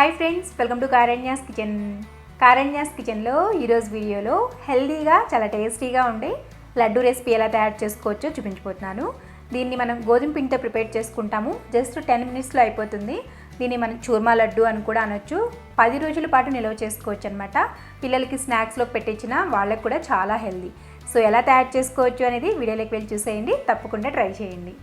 Hi friends welcome to Karanyas kitchen Karanyas కిచెన్లో ఈరోజు వీడియోలో హెల్దీగా చాలా టేస్టీగా ఉండే లడ్డు రెసిపీ ఎలా తయారు చేసుకోవచ్చో చూపించబోతున్నాను. దీన్ని మనం గోధుమ పిండితో ప్రిపేర్ చేసుకుంటాము. జస్ట్ టెన్ మినిట్స్లో అయిపోతుంది. దీన్ని మనం చూర్మా లడ్డు అని కూడా అనొచ్చు. పది రోజుల పాటు నిల్వ చేసుకోవచ్చు అనమాట పిల్లలకి స్నాక్స్లో పెట్టించిన వాళ్ళకి కూడా చాలా హెల్దీ. సో ఎలా తయారు చేసుకోవచ్చు అనేది వీడియోలోకి వెళ్ళి చూసేయండి. తప్పకుండా ట్రై చేయండి.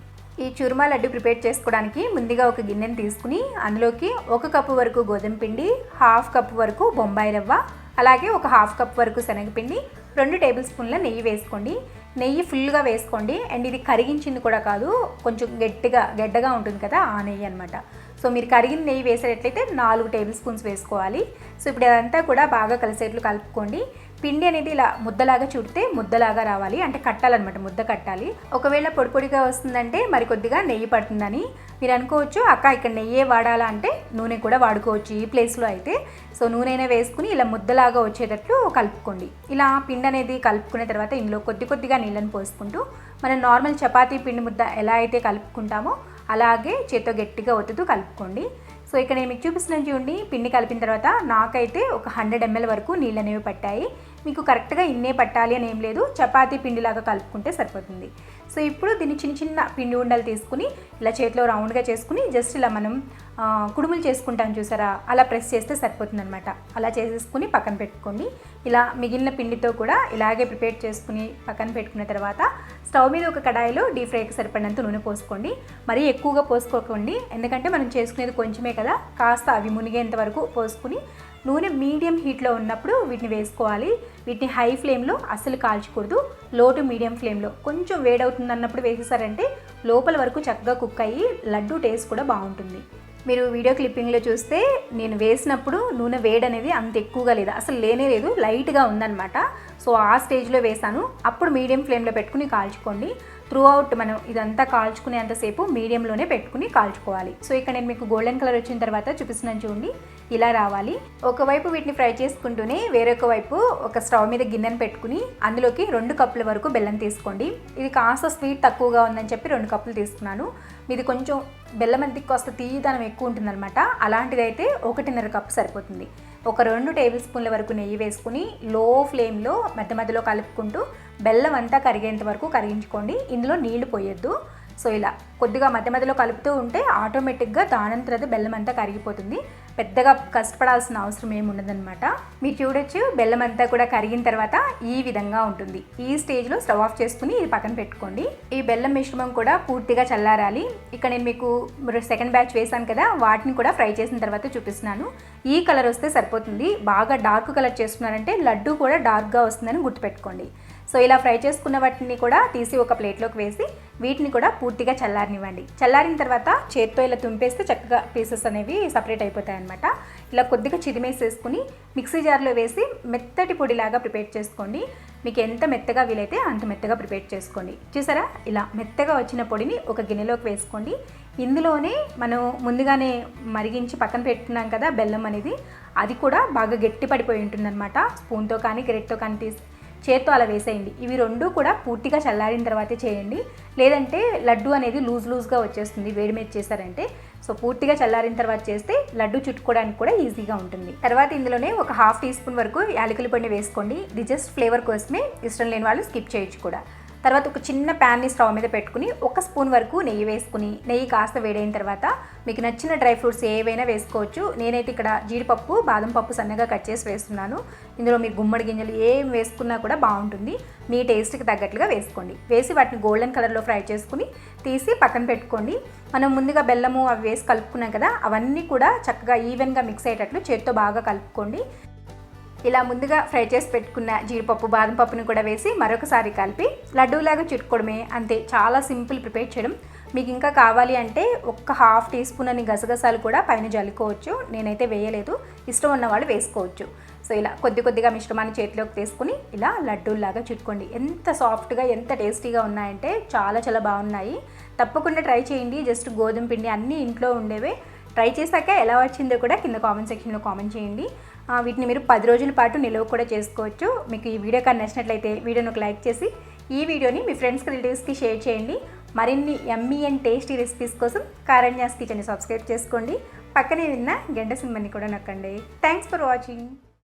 ఈ చుర్మా లడ్డు ప్రిపేర్ చేసుకోవడానికి ముందుగా ఒక గిన్నెని తీసుకుని అందులోకి ఒక కప్పు వరకు గోధుమ పిండి హాఫ్ కప్ వరకు బొంబాయి రవ్వ అలాగే ఒక హాఫ్ కప్ వరకు శనగపిండి రెండు టేబుల్ స్పూన్ల నెయ్యి వేసుకోండి. నెయ్యి ఫుల్గా వేసుకోండి. అండ్ ఇది కరిగించింది కూడా కాదు కొంచెం గట్టిగా గడ్డగా ఉంటుంది కదా ఆ నెయ్యి అనమాట సో మీరు కరిగిన నెయ్యి వేసేటట్లయితే నాలుగు టేబుల్ స్పూన్స్ వేసుకోవాలి. సో ఇప్పుడు అదంతా కూడా బాగా కలిసేట్లు కలుపుకోండి. పిండి అనేది ఇలా ముద్దలాగా చుడితే ముద్దలాగా రావాలి. అంటే కట్టాలన్నమాట ముద్ద కట్టాలి. ఒకవేళ పొడి పొడిగా వస్తుందంటే మరి కొద్దిగా నెయ్యి పడుతుందని మీరు అనుకోవచ్చు. అక్క ఇక్కడ నెయ్యే వాడాలా అంటే నూనె కూడా వాడుకోవచ్చు ఈ ప్లేస్లో అయితే. సో నూనె అయినా వేసుకుని ఇలా ముద్దలాగా వచ్చేటట్లు కలుపుకోండి. ఇలా పిండి అనేది కలుపుకున్న తర్వాత ఇందులో కొద్ది కొద్దిగా నీళ్ళని పోసుకుంటూ మనం నార్మల్ చపాతీ పిండి ముద్ద ఎలా అయితే కలుపుకుంటామో అలాగే చేత్తో గట్టిగా ఒత్తుతూ కలుపుకోండి. సో ఇక్కడ నేను మీకు చూపిస్తున్నాను చూడండి. పిండి కలిపిన తర్వాత నాకైతే ఒక హండ్రెడ్ ఎంఎల్ వరకు నీళ్ళు అనేవి పట్టాయి. మీకు కరెక్ట్గా ఇన్నే పట్టాలి అని ఏం లేదు. చపాతీ పిండిలాగా కలుపుకుంటే సరిపోతుంది. సో ఇప్పుడు దీన్ని చిన్న చిన్న పిండి ఉండలు తీసుకుని ఇలా చేతిలో రౌండ్గా చేసుకుని జస్ట్ ఇలా మనం కుడుములు చేసుకుంటాం చూసారా? అలా ప్రెస్ చేస్తే సరిపోతుందనమాట అలా చేసేసుకుని పక్కన పెట్టుకోండి. ఇలా మిగిలిన పిండితో కూడా ఇలాగే ప్రిపేర్ చేసుకుని పక్కన పెట్టుకున్న తర్వాత స్టవ్ మీద ఒక కడాయిలో డీప్ ఫ్రైకి సరిపడినంత నూనె పోసుకోండి. మరీ ఎక్కువగా పోసుకోకండి. ఎందుకంటే మనం చేసుకునేది కొంచెమే కదా. కాస్త అవి మునిగేంత వరకు పోసుకుని నూనె మీడియం హీట్లో ఉన్నప్పుడు వీటిని వేసుకోవాలి. వీటిని హై ఫ్లేమ్లో అస్సలు కాల్చకూడదు. లో టు మీడియం ఫ్లేమ్లో కొంచెం వేడవుతుంది అన్నప్పుడు వేసేసారంటే లోపల వరకు చక్కగా కుక్ అయ్యి లడ్డు టేస్ట్ కూడా బాగుంటుంది. మీరు వీడియో క్లిప్పింగ్లో చూస్తే నేను వేసినప్పుడు నూనె వేడి అనేది అంత ఎక్కువగా లేదు. అసలు లేనే లేదు. లైట్గా ఉందన్నమాట. సో ఆ స్టేజ్లో వేసాను. అప్పుడు మీడియం ఫ్లేమ్లో పెట్టుకుని కాల్చుకోండి. త్రూ అవుట్ మనం ఇదంతా కాల్చుకునేంతసేపు మీడియంలోనే పెట్టుకుని కాల్చుకోవాలి. సో ఇక్కడ నేను మీకు గోల్డెన్ కలర్ వచ్చిన తర్వాత చూపిస్తున్నాను చూడండి. ఇలా రావాలి. ఒకవైపు వీటిని ఫ్రై చేసుకుంటూనే వేరొక వైపు ఒక స్టవ్ మీద గిన్నెను పెట్టుకుని అందులోకి రెండు కప్పుల వరకు బెల్లం తీసుకోండి. ఇది కాస్త స్వీట్ తక్కువగా ఉందని చెప్పి రెండు కప్పులు తీసుకున్నాను. మీది కొంచెం బెల్లం అంతకి కాస్త తీయదనం ఎక్కువ ఉంటుందన్నమాట. అలాంటిదైతే ఒకటిన్నర కప్పు సరిపోతుంది. ఒక రెండు టేబుల్ స్పూన్ల వరకు నెయ్యి వేసుకుని లో ఫ్లేమ్లో మధ్య మధ్యలో కలుపుకుంటూ బెల్లం అంతా కరిగేంత వరకు కరిగించుకోండి. ఇందులో నీళ్ళు పోయొద్దు. సో ఇలా కొద్దిగా మధ్య మధ్యలో కలుపుతూ ఉంటే ఆటోమేటిక్గా దానంతరది బెల్లం అంతా కరిగిపోతుంది. పెద్దగా కష్టపడాల్సిన అవసరం ఏమి ఉండదన్నమాట. మీరు చూడొచ్చు బెల్లం అంతా కూడా కరిగిన తర్వాత ఈ విధంగా ఉంటుంది. ఈ స్టేజ్లో స్టవ్ ఆఫ్ చేసుకుని ఇది పక్కన పెట్టుకోండి. ఈ బెల్లం మిశ్రమం కూడా పూర్తిగా చల్లారాలి. ఇక్కడ నేను మీకు సెకండ్ బ్యాచ్ వేసాను కదా వాటిని కూడా ఫ్రై చేసిన తర్వాత చూపిస్తున్నాను. ఈ కలర్ వస్తే సరిపోతుంది. బాగా డార్క్ కలర్ చేసుకున్నారంటే లడ్డు కూడా డార్క్గా వస్తుందని గుర్తుపెట్టుకోండి. సో ఇలా ఫ్రై చేసుకున్న వాటిని కూడా తీసి ఒక ప్లేట్లోకి వేసి వీటిని కూడా పూర్తిగా చల్లారనివ్వండి. చల్లారిన తర్వాత చేత్తో ఇలా తుంపేస్తే చక్కగా పీసెస్ అనేవి సపరేట్ అయిపోతాయి అనమాట ఇలా కొద్దిగా చిరిమేసేసుకుని మిక్సీ జార్లో వేసి మెత్తటి పొడిలాగా ప్రిపేర్ చేసుకోండి. మీకు ఎంత మెత్తగా వీలైతే అంత మెత్తగా ప్రిపేర్ చేసుకోండి. చూసారా? ఇలా మెత్తగా వచ్చిన పొడిని ఒక గిన్నెలోకి వేసుకోండి. ఇందులోనే మనం ముందుగానే మరిగించి పక్కన పెట్టుకున్నాం కదా బెల్లం అనేది అది కూడా బాగా గట్టి పడిపోయి ఉంటుందన్నమాట. స్పూన్తో కానీ గ్రెడ్తో కానీ తీసి చేత్తో అలా వేసేయండి. ఇవి రెండు కూడా పూర్తిగా చల్లారిన తర్వాతే చేయండి. లేదంటే లడ్డు అనేది లూజ్ లూజ్గా వచ్చేస్తుంది వేడి మీద చేశారంటే సో పూర్తిగా చల్లారిన తర్వాత చేస్తే లడ్డు చుట్టుకోవడానికి కూడా ఈజీగా ఉంటుంది. తర్వాత ఇందులోనే ఒక హాఫ్ టీ స్పూన్ వరకు యాలకుల పొడి వేసుకోండి. ఇది జస్ట్ ఫ్లేవర్ కోసమే ఇష్టం లేని వాళ్ళు స్కిప్ చేయొచ్చు కూడా. తర్వాత ఒక చిన్న ప్యాన్ని స్టవ్ మీద పెట్టుకుని ఒక స్పూన్ వరకు నెయ్యి వేసుకుని నెయ్యి కాస్త వేడైన తర్వాత మీకు నచ్చిన డ్రై ఫ్రూట్స్ ఏవైనా వేసుకోవచ్చు. నేనైతే ఇక్కడ జీడిపప్పు బాదం పప్పు సన్నగా కట్ చేసి వేస్తున్నాను. ఇందులో మీరు గుమ్మడి గింజలు ఏం వేసుకున్నా కూడా బాగుంటుంది. మీ టేస్ట్కి తగ్గట్లుగా వేసుకోండి. వేసి వాటిని గోల్డెన్ కలర్లో ఫ్రై చేసుకుని తీసి పక్కన పెట్టుకోండి. మనం ముందుగా బెల్లము అవి వేసి కలుపుకున్నాం కదా అవన్నీ కూడా చక్కగా ఈవెన్గా మిక్స్ అయ్యేటట్లు చేత్తో బాగా కలుపుకోండి. ఇలా ముందుగా ఫ్రై చేసి పెట్టుకున్న జీడిపప్పు బాదం పప్పుని కూడా వేసి మరొకసారి కలిపి లడ్డూలాగా చుట్టుకోవడమే. అంతే చాలా సింపుల్ ప్రిపేర్ చేయడం. మీకు ఇంకా కావాలి అంటే ఒక్క హాఫ్ టీ స్పూన్ అని గసగసాలు కూడా పైన జల్లుకోవచ్చు. నేనైతే వేయలేదు ఇష్టం ఉన్నవాడు వేసుకోవచ్చు. సో ఇలా కొద్ది కొద్దిగా మిశ్రమాన్ని చేతిలోకి తీసుకుని ఇలా లడ్డూల్లాగా చుట్టుకోండి. ఎంత సాఫ్ట్గా ఎంత టేస్టీగా ఉన్నాయంటే చాలా చాలా బాగున్నాయి. తప్పకుండా ట్రై చేయండి. జస్ట్ గోధుమ పిండి అన్నీ ఇంట్లో ఉండేవే. ట్రై చేశాక ఎలా వచ్చిందో కూడా కింద కామెంట్ సెక్షన్లో కామెంట్ చేయండి. వీటిని మీరు పది రోజుల పాటు నిల్వ కూడా చేసుకోవచ్చు. మీకు ఈ వీడియో కానీ నచ్చినట్లయితే వీడియోను ఒక లైక్ చేసి ఈ వీడియోని మీ ఫ్రెండ్స్కి రిలేటివ్స్కి షేర్ చేయండి. మరిన్ని ఎమ్మీ అండ్ టేస్టీ రెసిపీస్ కోసం కారణ్యాస్ కిచెన్ని సబ్స్క్రైబ్ చేసుకోండి. పక్కనే విన్న గంట సింబల్ని కూడా నొక్కండి. Thanks for watching.